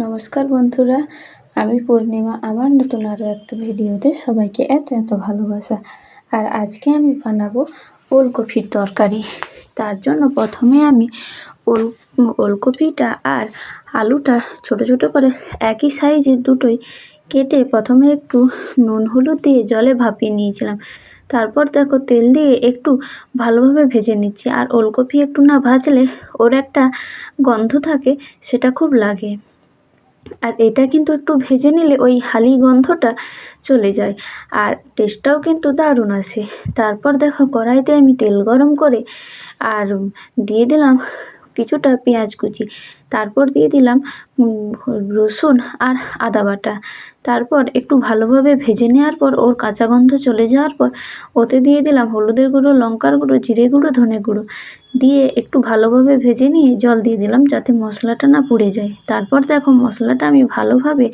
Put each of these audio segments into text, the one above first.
নমস্কার বন্ধুরা, আমি পূর্ণিমা, আমার নতুন আরও একটা ভিডিওতে সবাইকে এত এত ভালোবাসা। আর আজকে আমি বানাবো ওলকপির তরকারি। তার জন্য প্রথমে আমি ওল, ওলকপিটা আর আলুটা ছোট ছোট করে একই সাইজের দুটোই কেটে প্রথমে একটু নুন, হলুদ দিয়ে জলে ভাপিয়ে নিয়েছিলাম। তারপর দেখো তেল দিয়ে একটু ভালোভাবে ভেজে নিচ্ছি। আর ওলকপি একটু না ভাজলে ওর একটা গন্ধ থাকে, সেটা খুব লাগে। আর এটা কিন্তু একটু ভেজে নিলে ওই হালি গন্ধটা চলে যায়। আর টেস্টটাও কিন্তু দারুণ আসে তারপর দেখো কড়াইতে আমি তেল গরম করে আর দিয়ে দিলাম কিছুটা পেঁয়াজ কুচি। তারপর দিয়ে দিলাম রসুন আর আদা বাটা। তারপর একটু ভালোভাবে ভেজে নেওয়ার পর ওর কাঁচা গন্ধ চলে যাওয়ার পর ওতে দিয়ে দিলাম হলুদের গুঁড়ো, লঙ্কার গুঁড়ো, জিরে গুঁড়ো, ধনে গুঁড়ো। দিয়ে একটু ভালোভাবে ভেজে নিয়ে জল দিয়ে দিলাম যাতে মশলাটা না পুড়ে যায়। তারপর দেখো মশলাটা আমি ভালোভাবে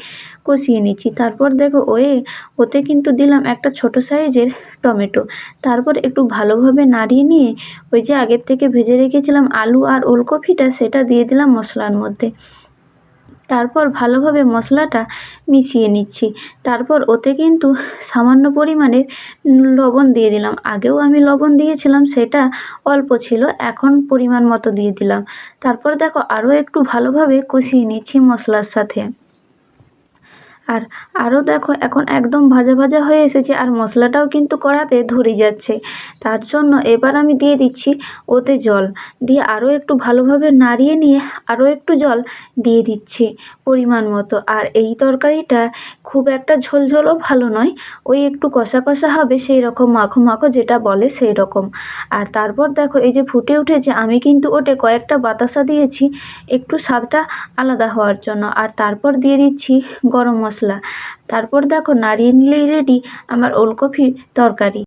কষিয়ে নিচ্ছি। তারপর দেখো ওয়ে, ওতে কিন্তু দিলাম একটা ছোট সাইজের টমেটো। তারপর একটু ভালোভাবে নাড়িয়ে নিয়ে ওই যে আগের থেকে ভেজে রেখেছিলাম আলু আর ওলকপিটা সেটা দিয়ে দিলাম মশলার মধ্যে। তারপর ভালোভাবে মশলাটা মিশিয়ে নিচ্ছি। তারপর ওতে কিন্তু সামান্য পরিমাণে লবণ দিয়ে দিলাম। আগেও আমি লবণ দিয়েছিলাম, সেটা অল্প ছিল, এখন পরিমাণ মতো দিয়ে দিলাম। তারপর দেখো আরও একটু ভালোভাবে কষিয়ে নিচ্ছি মশলার সাথে। আর আরও দেখো, এখন একদম ভাজা ভাজা হয়ে এসেছে আর মশলাটাও কিন্তু কড়াতে ধরে যাচ্ছে। তার জন্য এবার আমি দিয়ে দিচ্ছি ওতে জল। দিয়ে আরও একটু ভালোভাবে নাড়িয়ে নিয়ে আরও একটু জল দিয়ে দিচ্ছি পরিমাণ মতো। আর এই তরকারিটা খুব একটা ঝোলঝোলও ভালো নয়, ওই একটু কষা কষা হবে সেই রকম মাখো মাখো যেটা বলে সেই রকম। আর তারপর দেখো, এই যে ফুটে উঠেছে, আমি কিন্তু ওটে কয়েকটা বাতাসা দিয়েছি, একটু স্বাদটা আলাদা হওয়ার জন্য। আর তারপর দিয়ে দিচ্ছি গরম মশলা। তারপর দেখো নাড়িয়ে নিলেই রেডি আমার ওলকপির তরকারি।